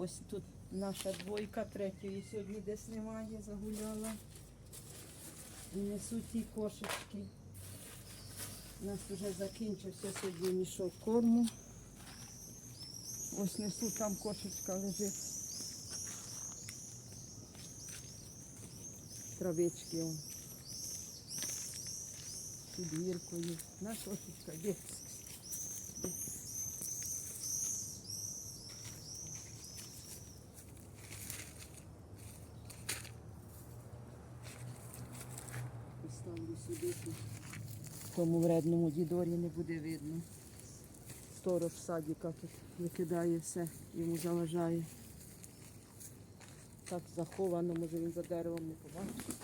Ось тут наша двойка, третьої сьогодні десь немає, загуляла. І несуть ті кошечки. У нас вже закінчився сьогодні мішок корму. Ось несу, там кошечка лежить. Травички. Під гіркою. На кошечка, де? Тут. Тому вредному дідорі не буде видно. Сторож в садіка як викидає все, йому заважає. Так заховано, може він за деревом не побачить.